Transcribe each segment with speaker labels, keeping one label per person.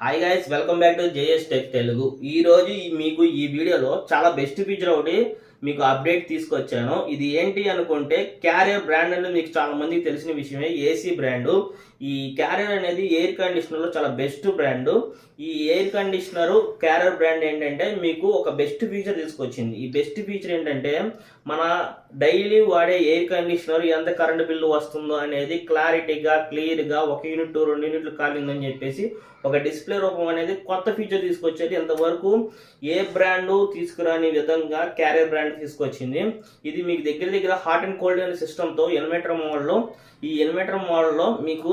Speaker 1: Hi guys welcome back to JS tech Telugu ఈ రోజు మీకు ఈ వీడియోలో చాలా బెస్ట్ ఫీచర్ ఒకటి మీకు అప్డేట్ తీసుకొచ్చాను. ఇది ఏంటి అనుకుంటే క్యారియర్ బ్రాండ్ అనేది మీకు చాలా మందికి తెలిసిన విషయమే. ఏసీ బ్రాండు ఈ క్యారియర్ అనేది ఎయిర్ కండిషనర్లో చాలా బెస్ట్ బ్రాండు ఈ ఎయిర్ కండిషనర్ క్యారియర్ బ్రాండ్ ఏంటంటే మీకు ఒక బెస్ట్ ఫీచర్ తీసుకొచ్చింది. ఈ బెస్ట్ ఫీచర్ ఏంటంటే మన డైలీ వాడే ఎయిర్ కండిషనర్ ఎంత కరెంట్ బిల్లు వస్తుందో అనేది క్లారిటీగా క్లియర్గా ఒక యూనిట్ రెండు యూనిట్లు కాలిందని చెప్పేసి ఒక డిస్ప్లే రూపం అనేది కొత్త ఫీచర్ తీసుకొచ్చేది. ఇంతవరకు ఏ బ్రాండు తీసుకురాని విధంగా క్యారియర్ బ్రాండ్ తీసుకొచ్చింది. ఇది మీకు దగ్గర దగ్గర హాట్ అండ్ కోల్డ్ అనే సిస్టంతో ఎనిమీటర్ మోడల్లో ఈ ఎనిమీటర్ మోడల్లో మీకు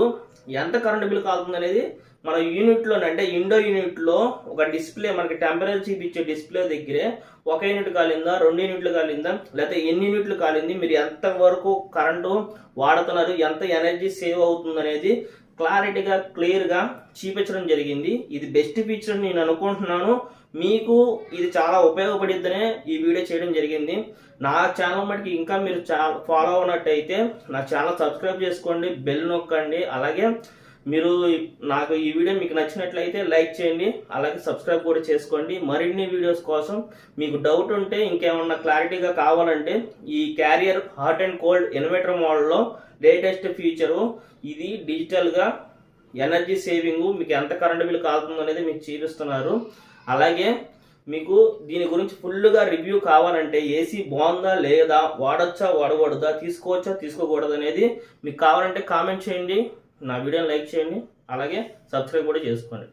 Speaker 1: ఎంత కరెంట్ బిల్ కాలుతుంది అనేది మన యూనిట్లో అంటే ఇండో యూనిట్లో ఒక డిస్ప్లే మనకి టెంపరేచర్ చూపించే డిస్ప్లే దగ్గరే ఒక యూనిట్ కాలిందా రెండు యూనిట్లు కాలిందా లేకపోతే ఎన్ని యూనిట్లు కాలింది మీరు ఎంత వరకు కరెంటు వాడుతున్నారు ఎంత ఎనర్జీ సేవ్ అవుతుంది అనేది క్లారిటీగా క్లియర్గా చూపించడం జరిగింది. ఇది బెస్ట్ ఫీచర్ నేను అనుకుంటున్నాను. మీకు ఇది చాలా ఉపయోగపడిద్దనే ఈ వీడియో చేయడం జరిగింది. నా ఛానల్ మటుకి ఇంకా మీరు ఫాలో అవునట్టయితే నా ఛానల్ సబ్స్క్రైబ్ చేసుకోండి బెల్ నొక్కండి. అలాగే మీరు నాకు ఈ వీడియో మీకు నచ్చినట్లయితే లైక్ చేయండి అలాగే సబ్స్క్రైబ్ కూడా చేసుకోండి. మరిన్ని వీడియోస్ కోసం మీకు డౌట్ ఉంటే ఇంకేమన్నా క్లారిటీగా కావాలంటే ఈ Carrier hot and cold inverter మోడల్లో లేటెస్ట్ ఫీచరు ఇది డిజిటల్గా ఎనర్జీ సేవింగ్ మీకు ఎంత కరెంట్ బిల్ కాలుతుంది అనేది మీకు చూపిస్తున్నారు. అలాగే మీకు దీని గురించి ఫుల్గా రివ్యూ కావాలంటే ఏసీ బాగుందా లేదా వాడొచ్చా వాడకూడదా తీసుకోవచ్చా తీసుకోకూడదు అనేది మీకు కావాలంటే కామెంట్ చేయండి. నా వీడియోని లైక్ చేయండి. అలాగే సబ్స్క్రైబ్ కూడా చేసుకోండి.